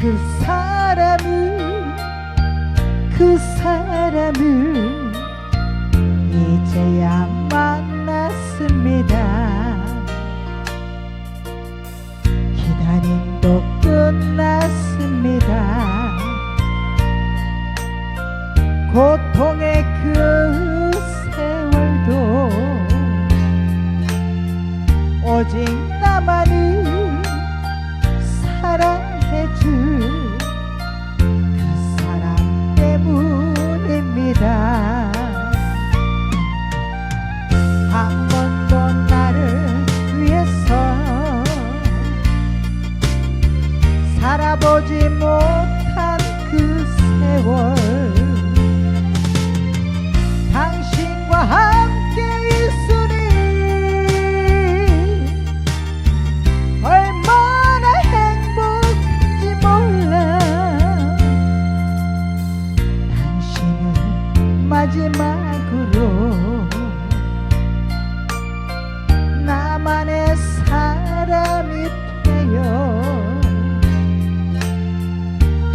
그 사람을 그 사람을 이제야 만났습니다. 기다림도 끝났습니다. 고통의 그 세월도 오직 나만을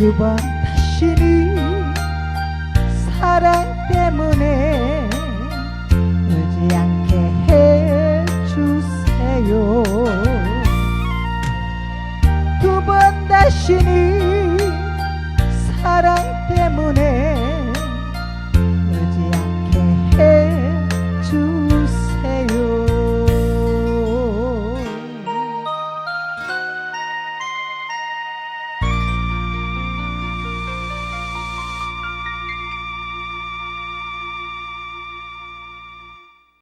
두